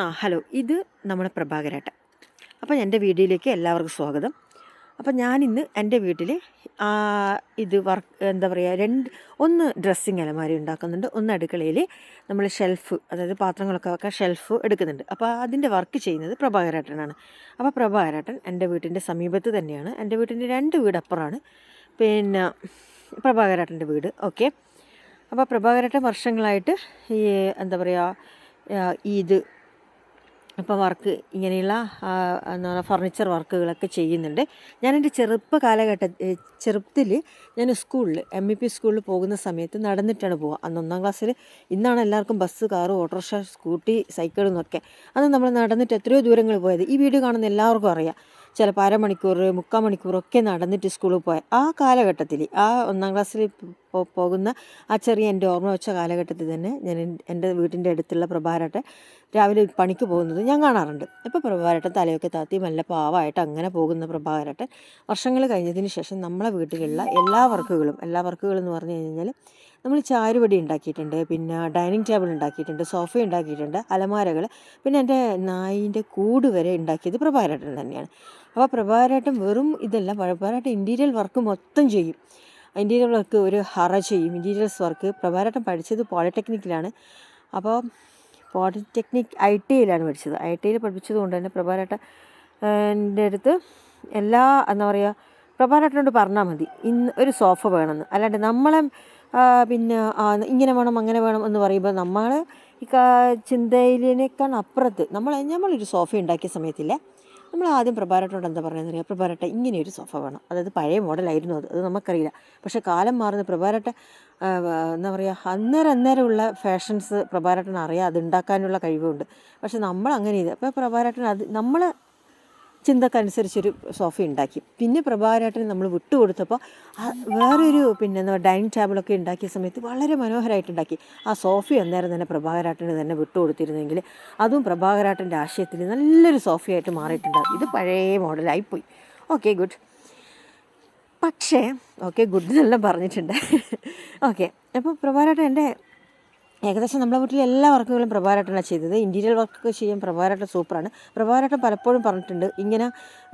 ആ ഹലോ. ഇത് നമ്മുടെ പ്രഭാകരേട്ടൻ. അപ്പോൾ എന്റെ വീഡിയോയിലേക്ക് എല്ലാവർക്കും സ്വാഗതം. അപ്പോൾ ഞാനിന്ന് എന്റെ വീട്ടിൽ ഇത് വർക്ക് എന്താ പറയുക രണ്ട് ഒന്ന് ഡ്രസ്സിങ് അലമാരി ഉണ്ടാക്കുന്നുണ്ട്. ഒന്ന് അടുക്കളയിൽ നമ്മൾ ഷെൽഫ് അതായത് പാത്രങ്ങളൊക്കെ വെക്കാൻ ഷെൽഫ് എടുക്കുന്നുണ്ട്. അപ്പോൾ അതിന്റെ വർക്ക് ചെയ്യുന്നത് പ്രഭാകരേട്ടനാണ്. അപ്പോൾ പ്രഭാകരേട്ടൻ എന്റെ വീട്ടിന്റെ സമീപത്ത് തന്നെയാണ്. എന്റെ വീട്ടിന്റെ രണ്ട് വീട് അപ്പുറമാണ്. പിന്നെ പ്രഭാകരേട്ടന്റെ വീട്. ഓക്കെ. അപ്പോൾ പ്രഭാകരേട്ടൻ വർഷങ്ങളായിട്ട് ഈ എന്താ പറയുക ഇത് ഇപ്പോൾ വർക്ക് ഇങ്ങനെയുള്ള എന്താ പറയുക ഫർണിച്ചർ വർക്കുകളൊക്കെ ചെയ്യുന്നുണ്ട്. ഞാൻ ചെറുപ്പ കാലഘട്ട ചെറുപ്പത്തിൽ ഞാൻ സ്കൂളിൽ എം ഇ പി സ്കൂളിൽ പോകുന്ന സമയത്ത് നടന്നിട്ടാണ് പോവുക. അന്ന് ഒന്നാം ക്ലാസ്സിൽ ഇന്നാണ് എല്ലാവർക്കും bus car autorickshaw scooty cycle എന്നൊക്കെ. അന്ന് നമ്മൾ നടന്നിട്ട് എത്രയോ ദൂരങ്ങൾ പോയത്. ഈ വീഡിയോ കാണുന്ന എല്ലാവർക്കും അറിയാം. ചിലപ്പോൾ അരമണിക്കൂർ മുക്കാൽ മണിക്കൂറൊക്കെ നടന്നിട്ട് സ്കൂളിൽ പോയ. ആ കാലഘട്ടത്തിൽ ആ ഒന്നാം ക്ലാസ്സിൽ പോകുന്ന ആ ചെറിയ എന്റെ ഓർമ്മ വെച്ച കാലഘട്ടത്തിൽ തന്നെ ഞാൻ എന്റെ വീട്ടിന്റെ അടുത്തുള്ള പ്രഭാരട്ടെ രാവിലെ പണിക്ക് പോകുന്നത് ഞാൻ കാണാറുണ്ട്. ഇപ്പോൾ പ്രഭാരട്ടൻ തലയൊക്കെ താത്തി നല്ല പാവമായിട്ട് അങ്ങനെ പോകുന്ന പ്രഭാരട്ടെ വർഷങ്ങൾ കഴിഞ്ഞതിന് ശേഷം നമ്മളെ വീട്ടിലുള്ള എല്ലാ വർക്കുകളും എല്ലാ വർക്കുകളും എന്ന് പറഞ്ഞു കഴിഞ്ഞാൽ നമ്മൾ ചാരുപടി ഉണ്ടാക്കിയിട്ടുണ്ട് പിന്നെ ഡൈനിങ് ടേബിൾ ഉണ്ടാക്കിയിട്ടുണ്ട് സോഫ ഉണ്ടാക്കിയിട്ടുണ്ട് അലമാരകൾ പിന്നെ എന്റെ നായിന്റെ കൂട് വരെ ഉണ്ടാക്കിയത് പ്രഭാരേട്ടൻ തന്നെയാണ്. അപ്പോൾ പ്രഭാരേട്ടൻ വെറും ഇതല്ല പ്രഭാരേട്ടൻ ഇന്റീരിയൽ വർക്ക് മൊത്തം ചെയ്യും. ഇന്റീരിയൽ വർക്ക് ഒരു ഹറ ചെയ്യും. ഇന്റീരിയൽസ് വർക്ക് പ്രഭാരേട്ടൻ പഠിച്ചത് പോളിടെക്നിക്കിലാണ്. അപ്പോൾ പോളിടെക്നിക് ഐ ടി ഐയിലാണ് പഠിച്ചത്. ഐ ടി ഐയിൽ പഠിപ്പിച്ചത് കൊണ്ട് തന്നെ പ്രഭാകരേട്ടൻ എന്റെ അടുത്ത് എല്ലാ എന്താ പറയുക പ്രഭാരേട്ടനോട് പറഞ്ഞാൽ മതി. ഇന്ന് ഒരു സോഫ വേണമെന്ന്. അല്ലാണ്ട് നമ്മളെ പിന്നെ ഇങ്ങനെ വേണം അങ്ങനെ വേണം എന്ന് പറയുമ്പോൾ നമ്മൾ ഈ ചിന്തയിലേക്കാൾ അപ്പുറത്ത് നമ്മൾ നമ്മളൊരു സോഫ ഉണ്ടാക്കിയ സമയത്തില്ലേ നമ്മൾ ആദ്യം പ്രഭാരട്ടോട് എന്താ പറയുന്നത് അറിയാം പ്രഭാരട്ട ഇങ്ങനെയൊരു സോഫ വേണം. അതായത് പഴയ മോഡലായിരുന്നു അത്. അത് നമുക്കറിയില്ല. പക്ഷേ കാലം മാറുന്ന പ്രഭാരട്ട എന്താ പറയുക അന്നേരം അന്നേരമുള്ള ഫാഷൻസ് പ്രഭാരട്ടനറിയാം അത് ഉണ്ടാക്കാനുള്ള കഴിവുണ്ട്. പക്ഷെ നമ്മൾ അങ്ങനെ ഇത് അപ്പോൾ പ്രഭാരട്ടൻ അത് നമ്മൾ ചിന്തക്കനുസരിച്ചൊരു സോഫ ഉണ്ടാക്കി. പിന്നെ പ്രഭാകരേട്ടന് നമ്മൾ വിട്ടുകൊടുത്തപ്പോൾ വേറൊരു പിന്നെ എന്താ ഡൈനിങ് ടേബിളൊക്കെ ഉണ്ടാക്കിയ സമയത്ത് വളരെ മനോഹരമായിട്ട് ഉണ്ടാക്കി. ആ സോഫ അന്നേരം തന്നെ പ്രഭാകരാട്ടന് തന്നെ വിട്ടുകൊടുത്തിരുന്നെങ്കിൽ അതും പ്രഭാകരാട്ടന്റെ ആശയത്തിൽ നല്ലൊരു സോഫയായിട്ട് മാറിയിട്ടുണ്ടാകും ഇത് പഴയ മോഡലായിപ്പോയി ഓക്കെ ഗുഡ് പക്ഷേ ഓക്കെ ഗുഡ് എന്നെല്ലാം പറഞ്ഞിട്ടുണ്ട്. ഓക്കെ അപ്പോൾ പ്രഭാകരാട്ടൻ എന്റെ ഏകദേശം നമ്മുടെ വീട്ടിലെ എല്ലാ വർക്കുകളും പ്രഭാരാട്ടനാണ് ചെയ്തത്. ഇന്റീരിയൽ വർക്കൊക്കെ ചെയ്യാൻ പ്രഭാരാട്ടൻ സൂപ്പറാണ്. പ്രഭാരാട്ടൻ പലപ്പോഴും പറഞ്ഞിട്ടുണ്ട്. ഇങ്ങനെ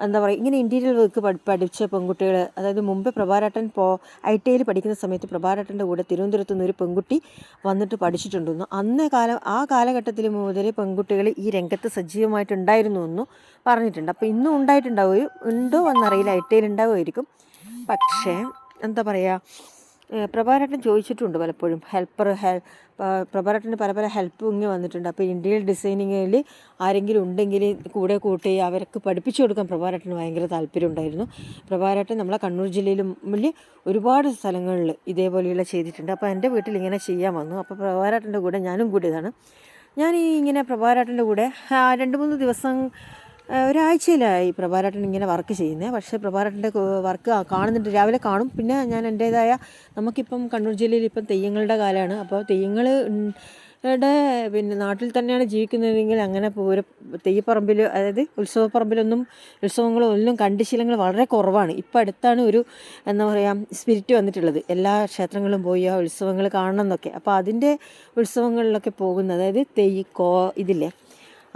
എന്താ പറയുക ഇങ്ങനെ ഇന്റീരിയൽ വർക്ക് പഠിച്ച പെൺകുട്ടികൾ അതായത് മുമ്പേ പ്രഭാരാട്ടൻ പോ ഐ ടി ഐയിൽ പഠിക്കുന്ന സമയത്ത് പ്രഭാരാട്ടന്റെ കൂടെ തിരുവനന്തപുരത്ത് നിന്ന് ഒരു പെൺകുട്ടി വന്നിട്ട് പഠിച്ചിട്ടുണ്ടെന്നു. അന്ന് കാലം ആ കാലഘട്ടത്തിൽ മുതൽ പെൺകുട്ടികൾ ഈ രംഗത്ത് സജീവമായിട്ടുണ്ടായിരുന്നു എന്നു പറഞ്ഞിട്ടുണ്ട്. അപ്പോൾ ഇന്നും ഉണ്ടായിട്ടുണ്ടാവുകയും ഉണ്ടോ എന്നറിയില്ല. ഐ ടി ഐയിൽ ഉണ്ടാവുമായിരിക്കും. പക്ഷേ എന്താ പറയുക പ്രഭാരട്ടൻ ചോദിച്ചിട്ടുണ്ട് പലപ്പോഴും. ഹെൽപ്പർ ഹെൽ പ്രഭാരട്ടന്റെ പല പല ഹെൽപ്പിങ് വന്നിട്ടുണ്ട്. അപ്പോൾ ഇന്ത്യയിൽ ഡിസൈനിങ്ങിൽ ആരെങ്കിലും ഉണ്ടെങ്കിൽ കൂടെ കൂട്ടി അവർക്ക് പഠിപ്പിച്ചു കൊടുക്കാൻ പ്രഭാരട്ടന് ഭയങ്കര താല്പര്യം ഉണ്ടായിരുന്നു. പ്രഭാരട്ടൻ നമ്മളെ കണ്ണൂർ ജില്ലയിലും ഒരുപാട് സ്ഥലങ്ങളിൽ ഇതേപോലെയുള്ള ചെയ്തിട്ടുണ്ട്. അപ്പോൾ എന്റെ വീട്ടിൽ ഇങ്ങനെ ചെയ്യാൻ വന്നു. അപ്പോൾ പ്രഭാരട്ടന്റെ കൂടെ ഞാനും കൂടിയതാണ്. ഞാൻ ഈ ഇങ്ങനെ പ്രഭാരട്ടന്റെ കൂടെ രണ്ട് മൂന്ന് ദിവസം ഒരാഴ്ചയിലായി പ്രഭാരാട്ടൻ ഇങ്ങനെ വർക്ക് ചെയ്യുന്നത് പക്ഷേ പ്രഭാരട്ടന്റെ വർക്ക് കാണുന്നുണ്ട്. രാവിലെ കാണും. പിന്നെ ഞാൻ എന്റേതായ നമുക്കിപ്പം കണ്ണൂർ ജില്ലയിൽ ഇപ്പം തെയ്യങ്ങളുടെ കാലമാണ് അപ്പോൾ തെയ്യങ്ങൾ ടെ പിന്നെ നാട്ടിൽ തന്നെയാണ് ജീവിക്കുന്നതെങ്കിൽ അങ്ങനെ പൂര തെയ്യപ്പറമ്പിൽ അതായത് ഉത്സവപ്പറമ്പിലൊന്നും ഉത്സവങ്ങളോ ഒന്നും കണ്ടുശീലങ്ങൾ വളരെ കുറവാണ്. ഇപ്പം അടുത്താണ് ഒരു എന്താ പറയുക സ്പിരിറ്റ് വന്നിട്ടുള്ളത്. എല്ലാ ക്ഷേത്രങ്ങളും പോയി ആ ഉത്സവങ്ങൾ കാണണം എന്നൊക്കെ. അപ്പോൾ അതിന്റെ ഉത്സവങ്ങളിലൊക്കെ പോകുന്നത് അതായത് തെയ്യക്കോ ഇതില്ലേ?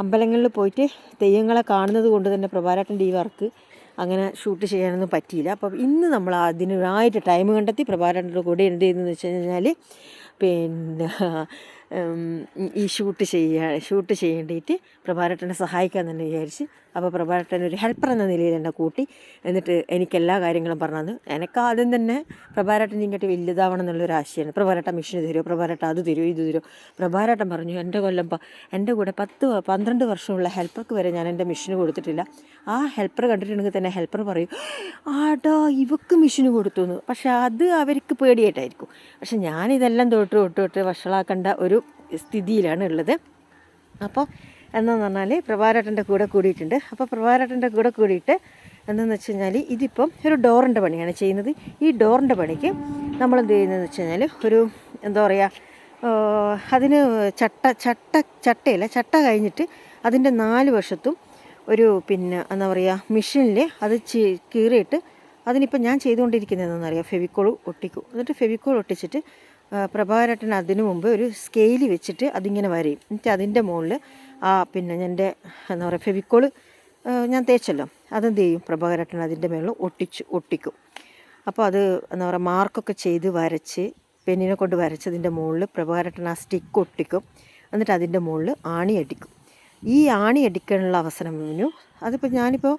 അമ്പലങ്ങളിൽ പോയിട്ട് തെയ്യങ്ങളെ കാണുന്നത് കൊണ്ട് തന്നെ പ്രഭാരാട്ടന്റെ ഈ വർക്ക് അങ്ങനെ ഷൂട്ട് ചെയ്യാനൊന്നും പറ്റിയില്ല. അപ്പം ഇന്ന് നമ്മൾ അതിനായിട്ട് ടൈം കണ്ടെത്തി പ്രഭാരാട്ടന്റെ കൂടെ എന്ത് ചെയ്യുന്നതെന്ന് വെച്ച് കഴിഞ്ഞാൽ പിന്നെ ഈ ഷൂട്ട് ചെയ്യുക ഷൂട്ട് ചെയ്യേണ്ടിയിട്ട് പ്രഭാരട്ടനെ സഹായിക്കാൻ തന്നെ വിചാരിച്ച് അപ്പോൾ പ്രഭാരട്ടൻ ഒരു ഹെൽപ്പർ എന്ന നിലയിൽ എന്നെ കൂട്ടി. എന്നിട്ട് എനിക്ക് എല്ലാ കാര്യങ്ങളും പറഞ്ഞു തന്നു എനിക്ക് ആദ്യം തന്നെ പ്രഭാരട്ടൻ ഇങ്ങോട്ട് വലുതാവണം എന്നുള്ളൊരു ആശയമാണ് പ്രഭാരട്ട മിഷൻ തരുമോ പ്രഭാരട്ട അത് തരുമോ ഇത് തരുമോ പ്രഭാരട്ടൻ പറഞ്ഞു എന്റെ കൊല്ലം എന്റെ കൂടെ പത്ത് പന്ത്രണ്ട് വർഷമുള്ള ഹെൽപ്പർക്ക് വരെ ഞാൻ എന്റെ മിഷന് കൊടുത്തിട്ടില്ല. ആ ഹെൽപ്പർ കണ്ടിട്ടുണ്ടെങ്കിൽ തന്നെ ഹെൽപ്പർ പറയും ആടാ ഇവക്ക് മിഷന് കൊടുത്തു എന്ന് പക്ഷെ അത് അവർക്ക് പേടിയായിട്ടായിരിക്കും. പക്ഷെ ഞാനിതെല്ലാം തൊട്ട് തൊട്ട് തൊട്ട് വഷളാക്കേണ്ട ഒരു സ്ഥിതിയിലാണ് ഉള്ളത്. അപ്പോൾ എന്താണെന്ന് പറഞ്ഞാൽ പ്രഭാരട്ടന്റെ കൂടെ കൂടിയിട്ടുണ്ട്. അപ്പോൾ പ്രഭാരട്ടന്റെ കൂടെ കൂടിയിട്ട് എന്താണെന്ന് വെച്ച് കഴിഞ്ഞാൽ ഇതിപ്പം ഒരു ഡോറിന്റെ പണിയാണ് ചെയ്യുന്നത്. ഈ ഡോറിന്റെ പണിക്ക് നമ്മൾ എന്ത് ചെയ്യുന്നതെന്ന് വെച്ച് കഴിഞ്ഞാൽ ഒരു എന്താ പറയുക അതിന് ചട്ട ചട്ട ചട്ടയില്ല ചട്ട കഴിഞ്ഞിട്ട് അതിന്റെ നാല് വശത്തും ഒരു പിന്നെ എന്താ പറയുക മെഷീനിൽ അത് കീറിയിട്ട് അതിനിപ്പോൾ ഞാൻ ചെയ്തുകൊണ്ടിരിക്കുന്നത് എന്താണെന്നറിയാം ഫെവിക്കോൾ ഒട്ടിക്കും. എന്നിട്ട് ഫെവിക്കോൾ ഒട്ടിച്ചിട്ട് പ്രഭാകരേട്ടൻ അതിനു മുമ്പ് ഒരു സ്കെയിൽ വെച്ചിട്ട് അതിങ്ങനെ വരയും. എന്നിട്ട് അതിന്റെ മുകളിൽ ആ പിന്നെ എന്റെ എന്താ പറയുക ഫെവിക്കോൾ ഞാൻ തേച്ചല്ലോ. അതെന്ത് ചെയ്യും? പ്രഭാകരട്ടൻ അതിന്റെ മുകളിൽ ഒട്ടിച്ച് ഒട്ടിക്കും. അപ്പോൾ അത് എന്താ പറയുക മാർക്കൊക്കെ ചെയ്ത് വരച്ച് പെന്നിനെ കൊണ്ട് വരച്ചതിന്റെ മുകളിൽ പ്രഭാകരട്ടൻ ആ സ്റ്റിക്ക് ഒട്ടിക്കും. എന്നിട്ട് അതിന്റെ മുകളിൽ ആണി അടിക്കും. ഈ ആണി അടിക്കാനുള്ള അവസരം അതിപ്പോൾ ഞാനിപ്പോൾ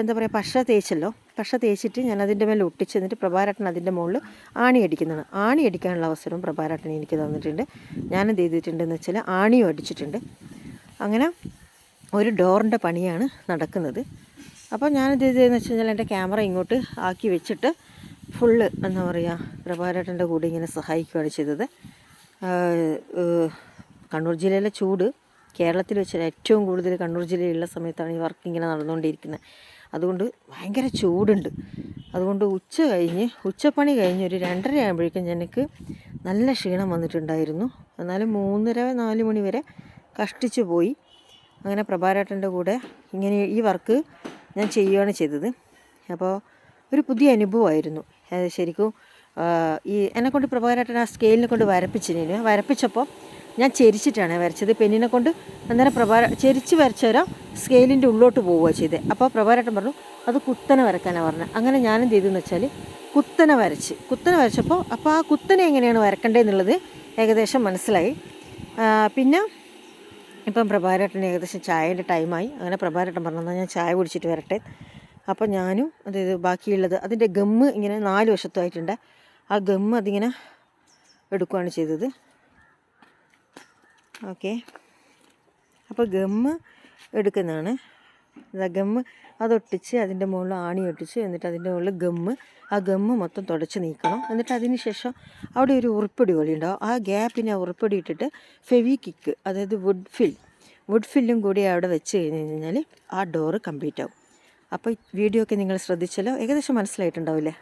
എന്താ പറയുക പശ തേച്ചല്ലോ. പശ തേച്ചിട്ട് ഞാൻ അതിന്റെ മേലെ ഒട്ടിച്ച് എന്നിട്ട് പ്രഭാരട്ടൻ അതിന്റെ മുകളിൽ ആണി അടിക്കുന്നതാണ്. ആണി അടിക്കാനുള്ള അവസരം പ്രഭാരട്ടൻ എനിക്ക് തന്നിട്ടുണ്ട്. ഞാനെന്ത് ചെയ്തിട്ടുണ്ടെന്ന് വെച്ചാൽ ആണിയും അടിച്ചിട്ടുണ്ട്. അങ്ങനെ ഒരു ഡോറിന്റെ പണിയാണ് നടക്കുന്നത്. അപ്പോൾ ഞാനെന്ത് ചെയ്തതെന്ന് വെച്ച് കഴിഞ്ഞാൽ എന്റെ ക്യാമറ ഇങ്ങോട്ട് ആക്കി വെച്ചിട്ട് ഫുള്ള് എന്താ പറയുക പ്രഭാരട്ടന്റെ കൂടെ ഇങ്ങനെ സഹായിക്കുകയാണ് ചെയ്തത്. കണ്ണൂർ ജില്ലയിലെ ചൂട് കേരളത്തിൽ വെച്ച് ഏറ്റവും കൂടുതൽ കണ്ണൂർ ജില്ലയിലുള്ള സമയത്താണ് ഈ വർക്ക് ഇങ്ങനെ നടന്നുകൊണ്ടിരിക്കുന്നത്. അതുകൊണ്ട് ഭയങ്കര ചൂടുണ്ട്. അതുകൊണ്ട് ഉച്ച കഴിഞ്ഞ് ഉച്ചപ്പണി കഴിഞ്ഞ് ഒരു രണ്ടര ആകുമ്പോഴേക്കും എനിക്ക് നല്ല ക്ഷീണം വന്നിട്ടുണ്ടായിരുന്നു. എന്നാലും മൂന്നര നാല് മണി വരെ കഷ്ടിച്ച് പോയി. അങ്ങനെ പ്രഭാരേട്ടന്റെ കൂടെ ഇങ്ങനെ ഈ വർക്ക് ഞാൻ ചെയ്യുകയാണ് ചെയ്തത്. അപ്പോൾ ഒരു പുതിയ അനുഭവമായിരുന്നു. ശരിക്കും ഈ എന്നെക്കൊണ്ട് പ്രഭാകരേട്ടൻ ആ സ്കെയിലിനെ കൊണ്ട് വരപ്പിച്ചിന് വരപ്പിച്ചപ്പോൾ ഞാൻ ചെരിച്ചിട്ടാണ് വരച്ചത്. പെന്നിനെ കൊണ്ട് അന്നേരം പ്രഭാര ചെരിച്ച് വരച്ചവരോ സ്കെയിലിന്റെ ഉള്ളോട്ട് പോവുക ചെയ്തത് അപ്പോൾ പ്രഭാരേട്ടൻ പറഞ്ഞു അത് കുത്തനെ വരക്കാനാണ് പറഞ്ഞത് അങ്ങനെ ഞാനെന്ത് ചെയ്തെന്ന് വെച്ചാൽ കുത്തനെ വരച്ച്. കുത്തനെ വരച്ചപ്പോൾ അപ്പോൾ ആ കുത്തനെ എങ്ങനെയാണ് വരക്കേണ്ടതെന്നുള്ളത് ഏകദേശം മനസ്സിലായി. പിന്നെ ഇപ്പം പ്രഭാരേട്ടന് ഏകദേശം ചായയുടെ ടൈമായി. അങ്ങനെ പ്രഭാരേട്ടൻ പറഞ്ഞു "എന്നാ ഞാൻ ചായ കുടിച്ചിട്ട് വരട്ടെ. അപ്പോൾ ഞാനും അതായത് ബാക്കിയുള്ളത് അതിന്റെ ഗമ്മ് ഇങ്ങനെ നാല് വശത്തുമായിട്ടുണ്ട്. ആ ഗമ്മ് അതിങ്ങനെ എടുക്കുകയാണ് ചെയ്തത്. ഓക്കെ. അപ്പോൾ ഗമ്മ് എടുക്കുന്നതാണ്. ഇതാ ഗമ്മ് അതൊട്ടിച്ച് അതിന്റെ മുകളിൽ ആണി ഒട്ടിച്ച് എന്നിട്ട് അതിന്റെ മുകളിൽ ഗമ്മ് ആ ഗമ്മ് മൊത്തം തുടച്ച് നീക്കണം. എന്നിട്ട് അതിന് ശേഷം അവിടെ ഒരു ഉറുപ്പടി പോലെ ഉണ്ടാവും. ആ ഗ്യാപ്പിന് ആ ഉറുപ്പടി ഇട്ടിട്ട് ഫെവി കിക്ക് അതായത് വുഡ് ഫിൽ. വുഡ് ഫില്ലും കൂടി അവിടെ വെച്ച് കഴിഞ്ഞ് കഴിഞ്ഞാൽ ആ ഡോറ് കംപ്ലീറ്റ് ആവും. അപ്പോൾ വീഡിയോ ഒക്കെ നിങ്ങൾ ശ്രദ്ധിച്ചല്ലോ ഏകദേശം മനസ്സിലായിട്ടുണ്ടാവില്ലേ?